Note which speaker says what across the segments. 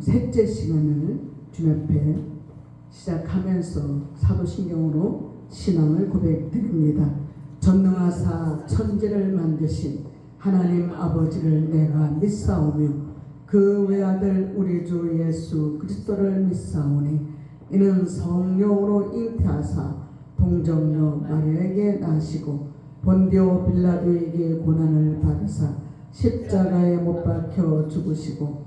Speaker 1: 셋째 시간을 주님 앞에 시작하면서 사도신경으로 신앙을 고백드립니다. 전능하사 천지를 만드신 하나님 아버지를 내가 믿사오며 그 외아들 우리 주 예수 그리스도를 믿사오니 이는 성령으로 잉태하사 동정녀 마리아에게 나시고 본디오 빌라도에게 고난을 받으사 십자가에 못 박혀 죽으시고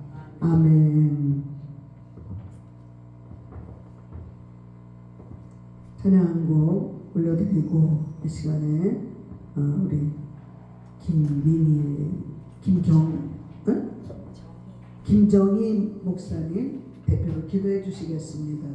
Speaker 1: 아멘. 찬양곡 올려드리고 이 시간에 어, 우리 김민희, 김정, 응? 김정희 목사님 대표로 기도해 주시겠습니다.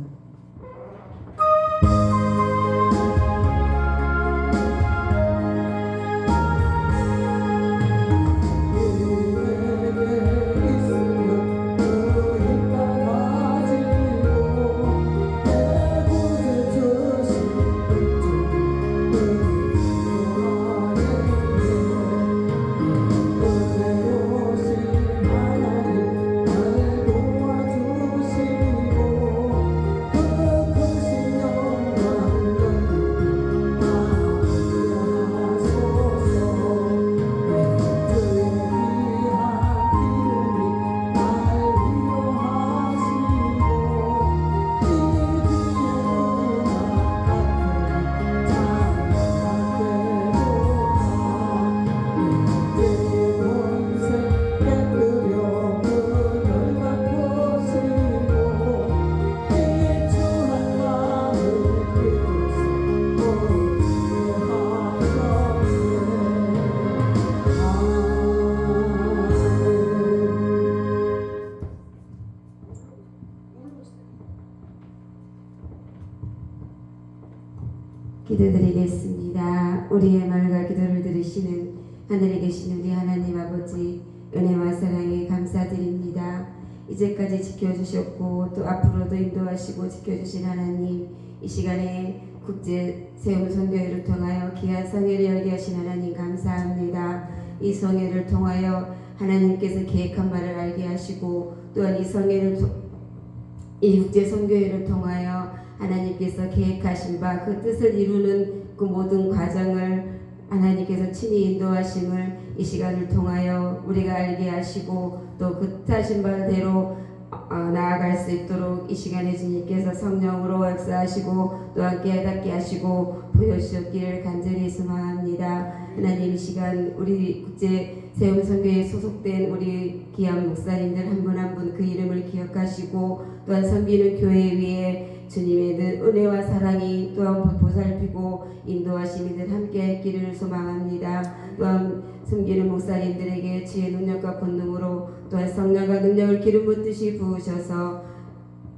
Speaker 2: 우리의 말과 기도를 들으시는 하늘에 계신 우리 하나님 아버지 은혜와 사랑에 감사드립니다. 이제까지 지켜주셨고 또 앞으로도 인도하시고 지켜주신 하나님 이 시간에 국제 세움 선교회를 통하여 귀한 성회를 열게 하신 하나님 감사합니다. 이 성회를 통하여 하나님께서 계획한 바를 알게 하시고 또한 이 성회를 통- 이 국제 선교회를 통하여 하나님께서 계획하신 바 그 뜻을 이루는 그 모든 과정을 하나님께서 친히 인도하심을 이 시간을 통하여 우리가 알게 하시고 또그 뜻하신 바대로 어, 나아갈 수 있도록 이 시간에 주님께서 성령으로 역사하시고 또한 깨닫게 하시고 보여주셨기를 간절히 소망합니다. 하나님 이 시간 우리 국제 세움 선교에 소속된 우리 귀한 목사님들 한 분 한 분 그 이름을 기억하시고 또한 섬기는 교회 위에 주님의 늘 은혜와 사랑이 또한 보살피고 인도하심이 늘 함께 했기를 소망합니다. 또한 섬기는 목사님들에게 지혜 능력과 권능으로 또한 성령과 능력을 기름 붓듯이 부으셔서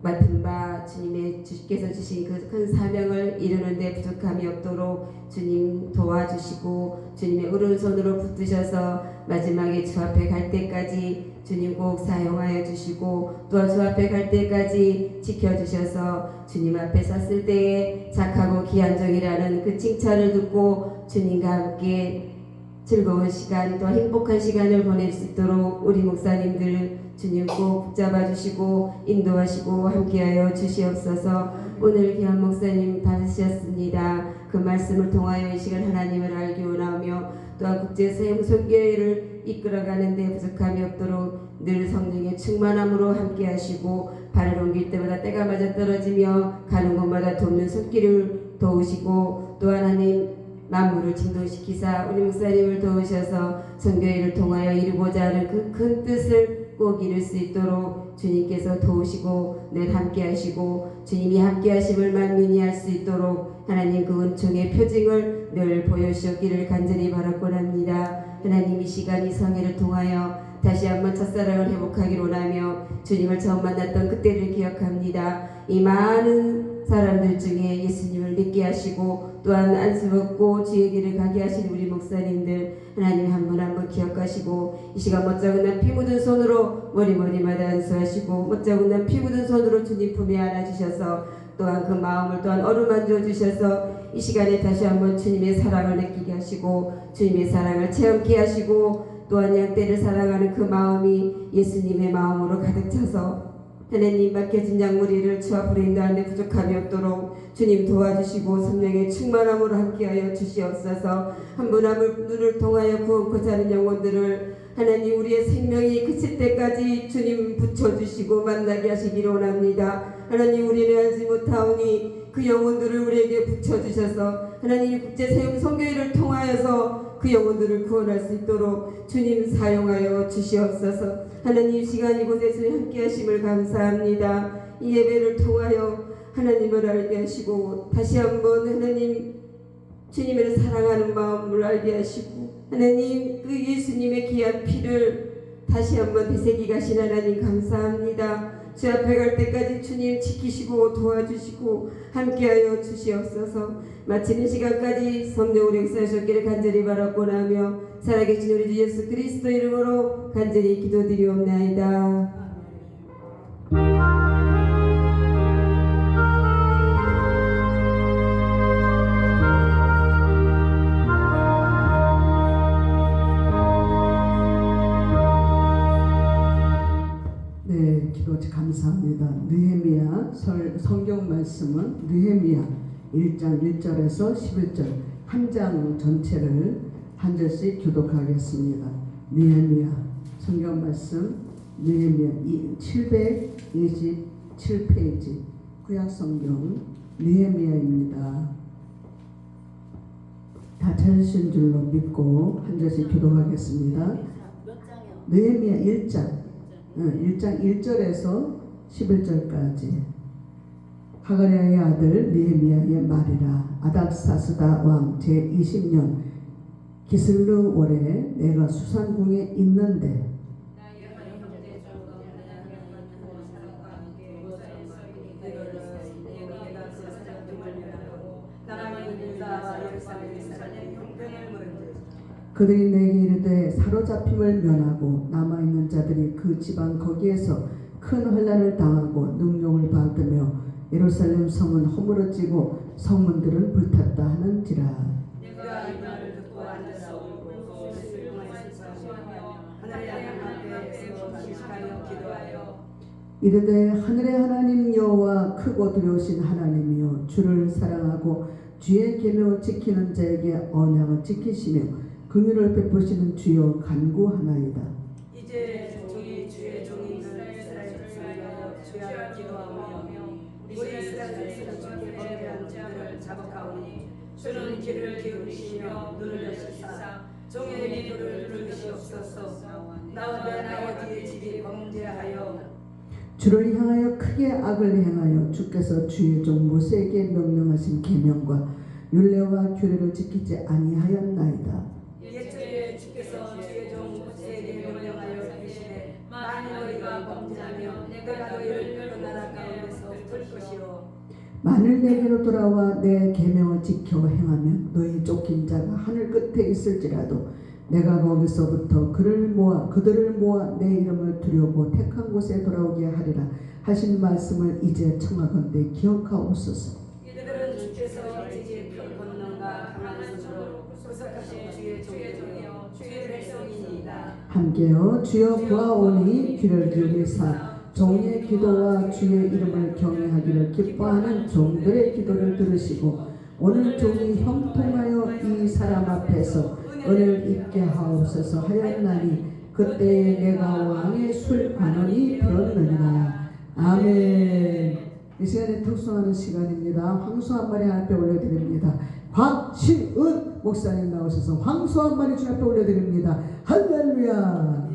Speaker 2: 맡은 바 주님의 주께서 주신 그 큰 사명을 이루는데 부족함이 없도록 주님 도와주시고 주님의 오른손으로 붙드셔서 마지막에 주 앞에 갈 때까지 주님 꼭 사용하여 주시고 또한 주 앞에 갈 때까지 지켜주셔서 주님 앞에 섰을 때에 착하고 귀한 종이라는 그 칭찬을 듣고 주님과 함께 즐거운 시간 또 행복한 시간을 보낼 수 있도록 우리 목사님들 주님 꼭 붙잡아 주시고 인도하시고 함께하여 주시옵소서 오늘 귀한 목사님 받으셨습니다. 그 말씀을 통하여 이 시간 하나님을 알기 원하며 또한 국제세움 선교회를 이끌어가는 데 부족함이 없도록 늘 성령의 충만함으로 함께하시고 발을 옮길 때마다 때가 맞아 떨어지며 가는 곳마다 돕는 손길을 도우시고 또 하나님 만물을 진동시키사 우리 목사님을 도우셔서 선교회를 통하여 이루고자 하는 그 큰 뜻을 꼭 이룰 수 있도록 주님께서 도우시고 늘 함께 하시고 주님이 함께 하심을 만민이 할 수 있도록 하나님 그 은총의 표징을 늘 보여주셨기를 간절히 바라곤 합니다. 하나님 이 시간 이 성회를 통하여 다시 한번 첫사랑을 회복하기로 원하며 주님을 처음 만났던 그때를 기억합니다. 이 많은 사람들 중에 예수님을 믿게 하시고 또한 안수받고 주의 길을 가게 하신 우리 목사님들 하나님 한 분 한 분 기억하시고 이 시간 멋쩍은 피 묻은 손으로 머리머리마다 안수하시고 멋쩍은 피 묻은 손으로 주님 품에 안아주셔서 또한 그 마음을 또한 어루만져 주셔서 이 시간에 다시 한번 주님의 사랑을 느끼게 하시고 주님의 사랑을 체험케 하시고 또한 양떼를 사랑하는 그 마음이 예수님의 마음으로 가득 차서 하나님 맡겨진 양무리를 주 앞으로 인도하는 데 부족함이 없도록 주님 도와주시고 성령의 충만함으로 함께하여 주시옵소서. 한 분 한 분 눈을 통하여 구원코자 하는 영혼들을 하나님 우리의 생명이 그칠 때까지 주님 붙여주시고 만나게 하시기를 원합니다. 하나님 우리는 알지 못하오니 그 영혼들을 우리에게 붙여주셔서 하나님 국제 세움 성교회를 통하여서 그 영혼들을 구원할 수 있도록 주님 사용하여 주시옵소서. 하나님 시간 이곳에서 함께 하심을 감사합니다. 이 예배를 통하여 하나님을 알게 하시고 다시 한번 하나님 주님을 사랑하는 마음을 알게 하시고 하나님 그 예수님의 귀한 피를 다시 한번 되새기 가신 하나님 감사합니다 주 앞에 갈 때까지 주님 지키시고 도와주시고 함께하여 주시옵소서. 마치는 시간까지 성령 우리 역사하셨기를 간절히 바라고 나며 살아계신 우리 주 예수 그리스도 이름으로 간절히 기도드리옵나이다
Speaker 1: 말씀은 느헤미야 1장 1절에서 11절 한 장 전체를 한 절씩 교독하겠습니다. 느헤미야 성경 말씀 느헤미야 727페이지 구약 성경 느헤미야입니다. 다 찾으신 줄로 믿고 한 절씩 교독하겠습니다. 느헤미야 1장 1장 1절에서 11절까지 하가랴의 아들 느헤미야의 말이라. 아닥사스다 왕 제20년 기슬르 월에 내가 수산궁에 있는데 그들이 내게 이르되 사로잡힘을 면하고 남아있는 자들이 그 지방 거기에서 큰 혼란을 당하고 능욕을 받으며 예루살렘 성은 허물어지고 성문들은 불탔다 하는지라.
Speaker 3: 내가 이 말을 듣고 앉아서 울고 슬픔을 슬퍼하며 하나님 앞에 세워 시식하여 기도하여.
Speaker 1: 이르되 하늘의 하나님 여호와 크고 두려우신 하나님이여 주를 사랑하고 주의 계명을 지키는 자에게 언약을 지키시며 긍휼을 베푸시는 주여 간구하나이다.
Speaker 3: 이제 종이 주의 종인 이스라엘을 위하여 주여 기도하며 우리 이스라엘을 주께 범죄한 자를 자복하오니 주는 귀를 기울이시며 눈을 여시사 종의 기도를 들으시옵소서 나와 내 아버지의 집이 범죄하여
Speaker 1: 주를 향하여 크게 악을 행하여 주께서 주의 종 모세에게 명령하신 계명과 율례와 규례를 지키지 아니하였나이다.
Speaker 3: 옛적에 주께서 주의 종 모세에게 명령하여 이르시되 만일 너희가 범죄하면 내가 너희를 그 나라 가운데서 풀 것이요
Speaker 1: 만일 내게로 돌아와 내 계명을 지켜 행하면 너희 쫓긴 자가 하늘 끝에 있을지라도 내가 거기서부터 그를 모아 그들을 모아 내 이름을 두려고 택한 곳에 돌아오게 하리라 하신 말씀을 이제 청하건대 기억하옵소서.
Speaker 3: 이들은 주께서 지지의 큰 권능과 강한 손으로 구속하신 주의 종이요 주의 백성이니이다
Speaker 1: 함께여 주여 구하오니 귀를 기울이사 종의 기도와 주의 이름을 경외하기를 기뻐하는 종들의 기도를 들으시고 오늘 종이 형통하여 이 사람 앞에서 은혜를 입게 하옵소서 하였나니 그때에 내가 왕의 술 관원이 되었느니라. 아멘. 이 시간에 특수하는 시간입니다. 황소 한 마리 하나님께 올려드립니다. 곽시은 목사님 나오셔서 황소 한 마리 주 앞에 올려드립니다. 할렐루야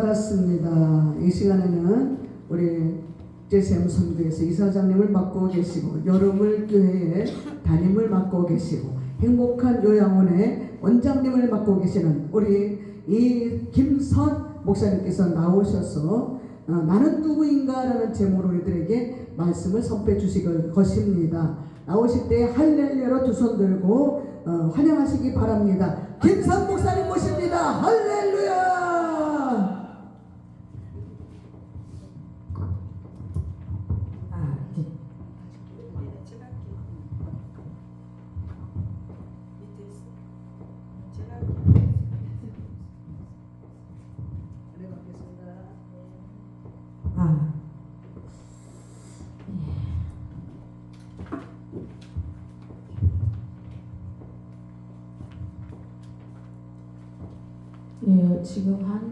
Speaker 1: 받았습니다. 이 시간에는 우리 제샘 선교에서 이사장님을 맡고 계시고 여름을 교회에 담임을 맡고 계시고 행복한 요양원의 원장님을 맡고 계시는 우리 이 김선 목사님께서 나오셔서 어, 나는 누구인가라는 제목으로 우리들에게 말씀을 선포해 주실 것입니다. 나오실 때 할렐루야로 두 손 들고 어, 환영하시기 바랍니다. 김선 목사님 모십니다. 할렐루야.
Speaker 2: 예, 지금 한